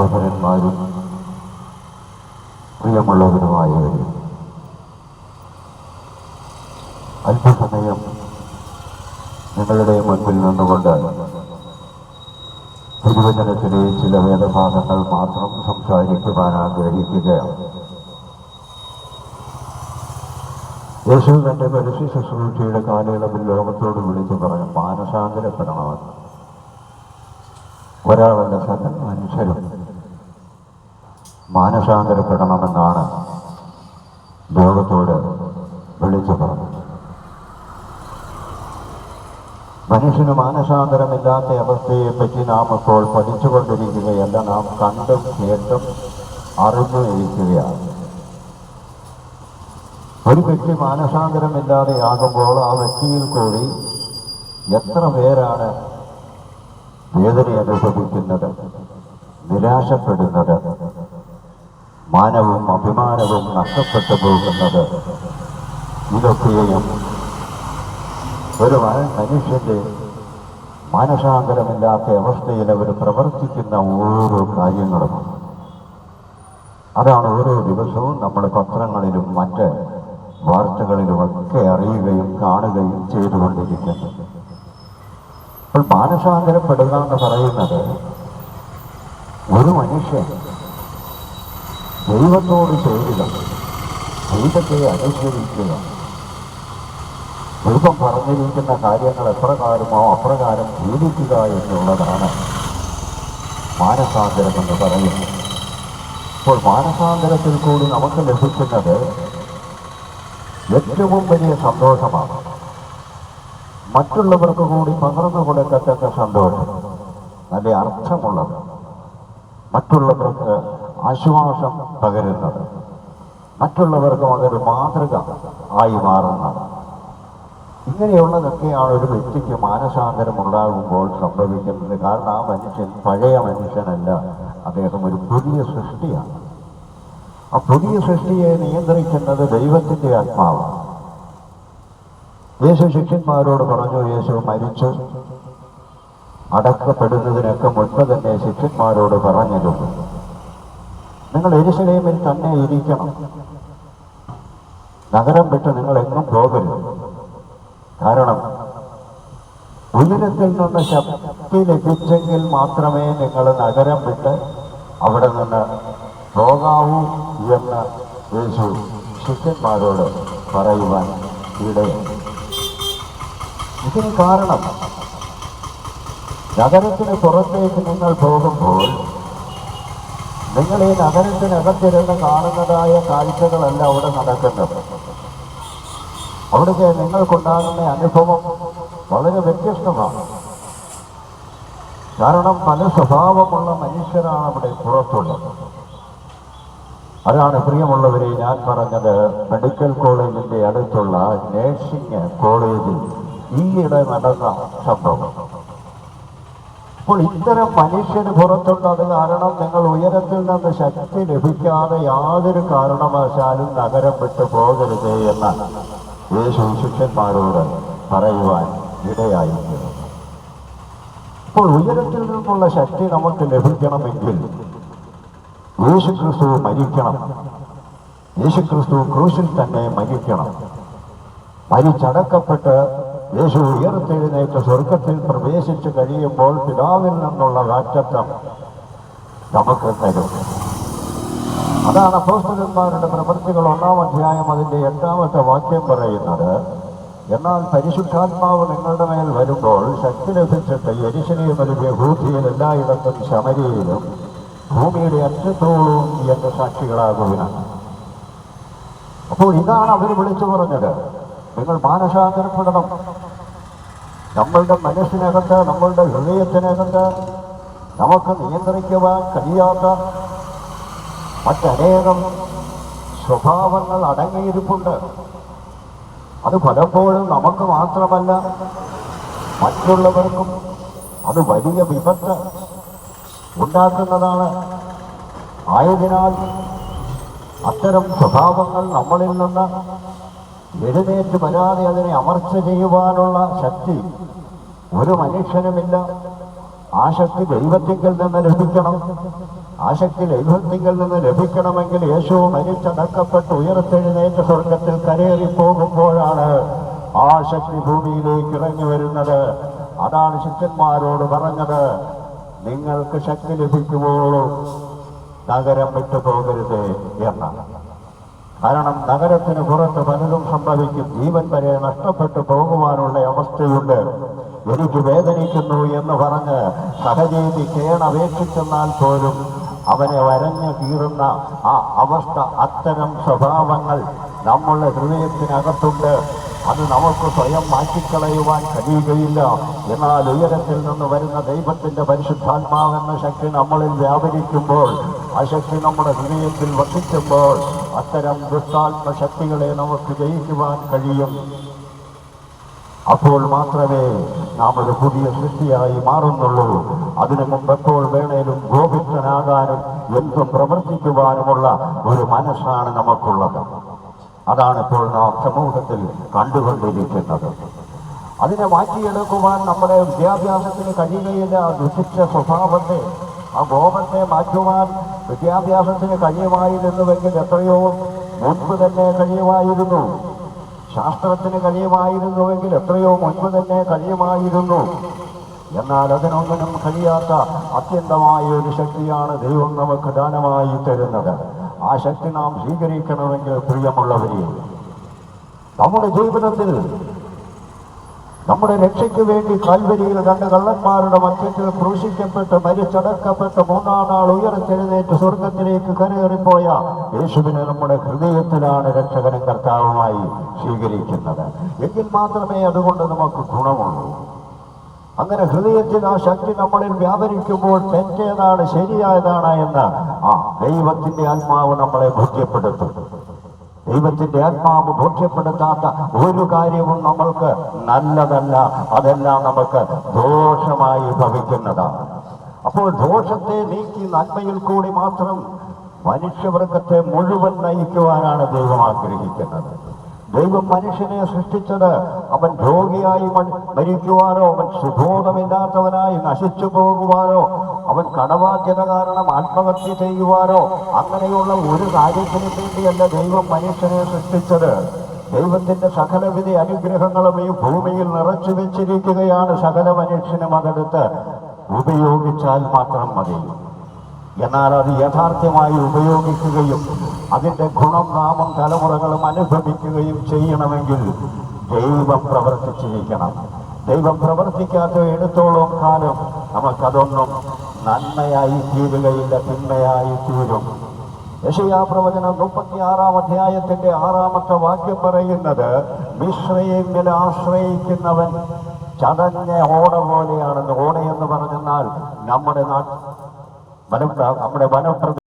സഹോദരന്മാരും പ്രിയമുള്ളവരുമായവരും അല്പസമയം നിങ്ങളുടെ മുൻപിൽ നിന്നുകൊണ്ട് തിരുവചനത്തിലെ ചില വേദഭാഗങ്ങൾ മാത്രം സംസാരിക്കുവാൻ ആഗ്രഹിക്കുകയാണ്. യേശു തന്റെ പരസ്യ ശുശ്രൂഷയുടെ കാലയളവിൽ ലോകത്തോട് വിളിച്ചു പറഞ്ഞു മാനസാന്തരപ്പെടണമെന്ന് ഒരാളല്ല സകൽ മനുഷ്യരും. മാനസാന്തരപ്പെടണമെന്നാണ് ലോകത്തോട് വിളിച്ചു പറഞ്ഞത്. മനുഷ്യന് മാനസാന്തരമില്ലാത്ത അവസ്ഥയെപ്പറ്റി നാം ഇപ്പോൾ പഠിച്ചുകൊണ്ടിരിക്കുകയല്ല നാം കണ്ടും കേട്ടും അറിഞ്ഞു ഇരിക്കുകയാണ്. ഒരു വ്യക്തി മാനസാന്തരമില്ലാതെയാകുമ്പോൾ ആ വ്യക്തിയിൽ കൂടി എത്ര പേരാണ് വേദന അനുഭവിക്കുന്നത് നിരാശപ്പെടുന്നത് മാനവും അഭിമാനവും നഷ്ടപ്പെട്ടു പോകുന്നത്. ഇതൊക്കെയും ഒരു മനുഷ്യന്റെ മാനസാന്തരമില്ലാത്ത അവസ്ഥയിൽ അവർ പ്രവർത്തിക്കുന്ന ഓരോ കാര്യങ്ങളും. അതാണ് ഓരോ ദിവസവും നമ്മൾ പത്രങ്ങളിലും മറ്റ് വാർത്തകളിലുമൊക്കെ അറിയുകയും കാണുകയും ചെയ്തുകൊണ്ടിരിക്കുന്നത്. അപ്പോൾ മാനസാന്തരപ്പെടുക എന്ന് പറയുന്നത് ഒരു മനുഷ്യൻ ദൈവത്തോട് ചേരുക ദൈവത്തെ അനുസരിക്കുക ദൈവം പറഞ്ഞിരിക്കുന്ന കാര്യങ്ങൾ എപ്രകാരമോ അപ്രകാരം ജീവിക്കുക എന്നുള്ളതാണ് മാനസാന്തരം എന്ന് പറയുന്നത്. അപ്പോൾ മാനസാന്തരത്തിൽ കൂടി നമുക്ക് ലഭിക്കുന്നത് ഏറ്റവും വലിയ സന്തോഷമാണ്. മറ്റുള്ളവർക്ക് കൂടി പകർന്നു കൊടുക്കത്തക്ക സന്തോഷം. നല്ല അർത്ഥമുള്ളത്. മറ്റുള്ളവർക്ക് ആശ്വാസം പകരുന്നത്. മറ്റുള്ളവർക്കും അതൊരു മാതൃക ആയി മാറുന്നത് ഇങ്ങനെയുള്ളതൊക്കെയാണ് ഒരു വ്യക്തിക്ക് മാനസാന്തരം ഉണ്ടാകുമ്പോൾ സംഭവിക്കുന്നത്. കാരണം ആ മനുഷ്യൻ പഴയ മനുഷ്യനല്ല. അദ്ദേഹം ഒരു പുതിയ സൃഷ്ടിയാണ്. ആ പുതിയ സൃഷ്ടിയെ നിയന്ത്രിക്കുന്നത് ദൈവത്തിന്റെ ആത്മാവാണ്. യേശു ശിഷ്യന്മാരോട് പറഞ്ഞു യേശു മരിച്ചു. അടക്കപ്പെടുന്നതിനൊക്കെ മുൻപ് തന്നെ ശിഷ്യന്മാരോട് പറഞ്ഞിരുന്നു നിങ്ങൾ എരിശലേമിൽ തന്നെ ഇരിക്കണം. നഗരം വിട്ട് നിങ്ങൾ എങ്ങും പോകരുത്. കാരണം ഉയരത്തിൽ നിന്ന് ശക്തി ലഭിച്ചെങ്കിൽ മാത്രമേ നിങ്ങൾ നഗരം വിട്ട് അവിടെ നിന്ന് പോകാവൂ എന്ന് യേശു ശിഷ്യന്മാരോട് പറയുവാൻ ഇടയുണ്ട്. ഇതിന് കാരണം നഗരത്തിന് പുറത്തേക്ക് നിങ്ങൾ പോകുമ്പോൾ നിങ്ങൾ ഈ നഗരത്തിനകത്തിരുന്ന് കാണുന്നതായ കാഴ്ചകളല്ല അവിടെ നടക്കുന്നത്. അവിടുത്തെ നിങ്ങൾക്കുണ്ടാകുന്ന അനുഭവം വളരെ വ്യത്യസ്തമാണ്. കാരണം പല സ്വഭാവമുള്ള മനുഷ്യരാണ് അവിടെ പുറത്തുള്ളത്. അതാണ് പ്രിയമുള്ളവരെ ഞാൻ പറഞ്ഞത് മെഡിക്കൽ കോളേജിന്റെ അടുത്തുള്ള നേഴ്സിംഗ് കോളേജിൽ ഈയിടെ നടന്ന സംഭവം. അപ്പോൾ ഇത്തരം മനുഷ്യന് പുറത്തുള്ളത് കാരണം നിങ്ങൾ ഉയരത്തിൽ നിന്ന് ശക്തി ലഭിക്കാതെ യാതൊരു കാരണവശാലും നഗരം വിട്ടു പോകരുത് എന്നാണ്. യേശു ശിഷ്യന്മാരോട് പറയുവാൻ ഇടയായിരിക്കുന്നു. അപ്പോൾ ഉയരത്തിൽ നിന്നുള്ള ശക്തി നമുക്ക് ലഭിക്കണമെങ്കിൽ യേശുക്രിസ്തു മരിക്കണം. യേശുക്രിസ്തു ക്രൂശിൽ തന്നെ മരിക്കണം. മരിച്ചടക്കപ്പെട്ട് യേശു ഉയർത്തെഴുന്നേറ്റ് സ്വർഗത്തിൽ പ്രവേശിച്ചു കഴിയുമ്പോൾ പിതാവിൽ നിന്നുള്ള വാറ്റത്വം നമുക്ക് തരും. അതാണ് അപ്പോസ്തലന്മാരുടെ പ്രവൃത്തികൾ ഒന്നാം അധ്യായം അതിന്റെ എട്ടാമത്തെ വാക്യം പറയുന്നത്. എന്നാൽ പരിശുദ്ധാത്മാവ് നിങ്ങളുടെ മേൽ വരുമ്പോൾ ശക്തി ലഭിച്ചിട്ട് എരിശിനെയും ഭൂതിയിൽ എല്ലായിടത്തും ശമരിയിലും ഭൂമിയുടെ അറ്റത്തോളവും എന്റെ സാക്ഷികളാകുവിനാണ് അപ്പോൾ ഇതാണ് അവർ വിളിച്ചു പറഞ്ഞത്. നിങ്ങൾ മാനസാന്തരപ്പെടണം. നമ്മളുടെ മനസ്സിനകത്ത് നമ്മളുടെ ഹൃദയത്തിനകത്ത് നമുക്ക് നിയന്ത്രിക്കുവാൻ കഴിയാത്ത മറ്റനേകം സ്വഭാവങ്ങൾ അടങ്ങിയിരിപ്പുണ്ട്. അത് പലപ്പോഴും നമുക്ക് മാത്രമല്ല മറ്റുള്ളവർക്കും അത് വലിയ വിപത്ത് ഉണ്ടാക്കുന്നതാണ്. ആയതിനാൽ അത്തരം സ്വഭാവങ്ങൾ നമ്മളിൽ നിന്ന് എഴുന്നേറ്റ് വരാതെ അതിനെ അമർച്ച ചെയ്യുവാനുള്ള ശക്തി ഒരു മനുഷ്യനുമില്ല. ആ ശക്തി ദൈവത്തിങ്കിൽ നിന്ന് ലഭിക്കണം. ആ ശക്തി ദൈവത്തിങ്കിൽ നിന്ന് ലഭിക്കണമെങ്കിൽ യേശു മരിച്ചടക്കപ്പെട്ട് ഉയർത്തെഴുന്നേറ്റ് സ്വർഗത്തിൽ കരയേറി പോകുമ്പോഴാണ് ആ ശക്തി ഭൂമിയിലേക്ക് ഇറങ്ങി വരുന്നത്. അതാണ് ശിഷ്യന്മാരോട് പറഞ്ഞത്. നിങ്ങൾക്ക് ശക്തി ലഭിക്കുമ്പോഴും നഗരം വിട്ടു പോകരുത് എന്നാണ് കാരണം നഗരത്തിന് പുറത്ത് പലതും സംഭവിക്കും. ജീവൻ വരെ നഷ്ടപ്പെട്ടു പോകുവാനുള്ള അവസ്ഥയുണ്ട്. എനിക്ക് വേദനിക്കുന്നു എന്ന് പറഞ്ഞ് സഹജീവി കേണപേക്ഷിച്ചെന്നാൽ പോലും അവനെ വരഞ്ഞു കീറുന്ന ആ അവസ്ഥ അത്തരം സ്വഭാവങ്ങൾ നമ്മളുടെ ഹൃദയത്തിനകത്തുണ്ട്. അത് നമുക്ക് സ്വയം മാറ്റിക്കളയുവാൻ കഴിയുകയില്ല. എന്നാൽ ഉയരത്തിൽ നിന്ന് വരുന്ന ദൈവത്തിന്റെ പരിശുദ്ധാത്മാവെന്ന ശക്തി നമ്മളിൽ വ്യാപരിക്കുമ്പോൾ ആ ശക്തി നമ്മുടെ ഹൃദയത്തിൽ വസിക്കുമ്പോൾ അത്തരം ദുഷ്ടാത്മ ശക്തികളെ നമുക്ക് ജയിക്കുവാൻ കഴിയും. അപ്പോൾ മാത്രമേ നാം ഒരു പുതിയ സൃഷ്ടിയായി മാറുന്നുള്ളൂ. അതിനു മുമ്പ് എപ്പോൾ വേണേലും ഗോപിത്തനാകാനും എന്തും പ്രവർത്തിക്കുവാനുമുള്ള ഒരു മനസ്സാണ് നമുക്കുള്ളത്. അതാണ് ഇപ്പോൾ നാം സമൂഹത്തിൽ കണ്ടുകൊണ്ടിരിക്കുന്നത്. അതിനെ മാറ്റിയെടുക്കുവാൻ നമ്മുടെ വിദ്യാഭ്യാസത്തിന് കഴിയുകയില്ല. ദുഷിച്ച സ്വഭാവത്തെ ആ ഗോപത്തെ മാറ്റുവാൻ വിദ്യാഭ്യാസത്തിന് കഴിയുമായിരുന്നുവെങ്കിൽ എത്രയോ മുൻപ് തന്നെ കഴിയുമായിരുന്നു. ശാസ്ത്രത്തിന് കഴിയുമായിരുന്നുവെങ്കിൽ എത്രയോ മുൻപ് തന്നെ കഴിയുമായിരുന്നു. എന്നാൽ അതിനൊന്നിനും കഴിയാത്ത അത്യന്തമായ ഒരു ശക്തിയാണ് ദൈവം നമുക്ക് ദാനമായി തരുന്നത്. ആ ശക്തി നാം സ്വീകരിക്കണമെങ്കിൽ പ്രിയമുള്ളവരെ നമ്മുടെ ജീവിതത്തിൽ നമ്മുടെ രക്ഷയ്ക്ക് വേണ്ടി കൽവരിയിൽ രണ്ട് കള്ളന്മാരുടെ മധ്യത്തിൽ ക്രൂശിക്കപ്പെട്ട് മരിച്ചടക്കപ്പെട്ട് മൂന്നാം നാൾ ഉയർത്തെഴുന്നേറ്റ് സ്വർഗത്തിലേക്ക് കരയേറിപ്പോയ യേശുവിനെ നമ്മുടെ ഹൃദയത്തിലാണ് രക്ഷകനും കർത്താവുമായി സ്വീകരിക്കുന്നത്. എങ്കിൽ മാത്രമേ അതുകൊണ്ട് നമുക്ക് ഗുണമുള്ളൂ. അങ്ങനെ ഹൃദയത്തിൽ ആ ശക്തി നമ്മളിൽ വ്യാപരിക്കുമ്പോൾ തെറ്റേതാണ് ശരിയായതാണ് എന്ന് ആ ദൈവത്തിന്റെ ആത്മാവ് നമ്മളെ ബോധ്യപ്പെടുത്തും. ദൈവത്തിന്റെ ആത്മാവ് ബോധ്യപ്പെടുത്താത്ത ഒരു കാര്യവും നമ്മൾക്ക് നല്ലതല്ല. അതെല്ലാം നമുക്ക് ദോഷമായി ഭവിക്കുന്നതാണ്. അപ്പോൾ ദോഷത്തെ നീക്കി നന്മയിൽ കൂടി മാത്രം മനുഷ്യവർഗത്തെ മുഴുവൻ നയിക്കുവാനാണ് ദൈവം ആഗ്രഹിക്കുന്നത്. ദൈവം മനുഷ്യനെ സൃഷ്ടിച്ചത് അവൻ രോഗിയായി മരിക്കുവാനോ അവൻ സുബോധമില്ലാത്തവനായി നശിച്ചു പോകുവാനോ അവൻ കടബാധ്യത കാരണം ആത്മഹത്യ ചെയ്യുവാനോ അങ്ങനെയുള്ള ഒരു കാര്യത്തിന് വേണ്ടിയല്ല ദൈവം മനുഷ്യനെ സൃഷ്ടിച്ചത്. ദൈവത്തിന്റെ സകലവിധ അനുഗ്രഹങ്ങളും ഈ ഭൂമിയിൽ നിറച്ചു വെച്ചിരിക്കുകയാണ് സകല മനുഷ്യനും അതെടുത്ത് ഉപയോഗിച്ചാൽ മാത്രം മതി. എന്നാൽ അത് യഥാർത്ഥമായി ഉപയോഗിക്കുകയും അതിന്റെ ഗുണം നാമം തലമുറകളും അനുഭവിക്കുകയും ചെയ്യണമെങ്കിൽ ദൈവം പ്രവർത്തിച്ചിരിക്കണം. ദൈവം പ്രവർത്തിക്കാത്ത എടുത്തോളം കാലം. നമുക്കതൊന്നും നന്മയായി തീരുകയില്ല തിന്മയായി തീരും. യശയാ പ്രവചനം മുപ്പത്തിയാറാം അധ്യായത്തിന്റെ ആറാമത്തെ വാക്യം പറയുന്നത് മിശ്രയെങ്കിൽ ആശ്രയിക്കുന്നവൻ ചതഞ്ഞ ഓട പോലെയാണെന്ന് ഓടയെന്ന് പറഞ്ഞെന്നാൽ നമ്മുടെ നാട്ടിൽ നമ്മുടെ വനപ്രദേശ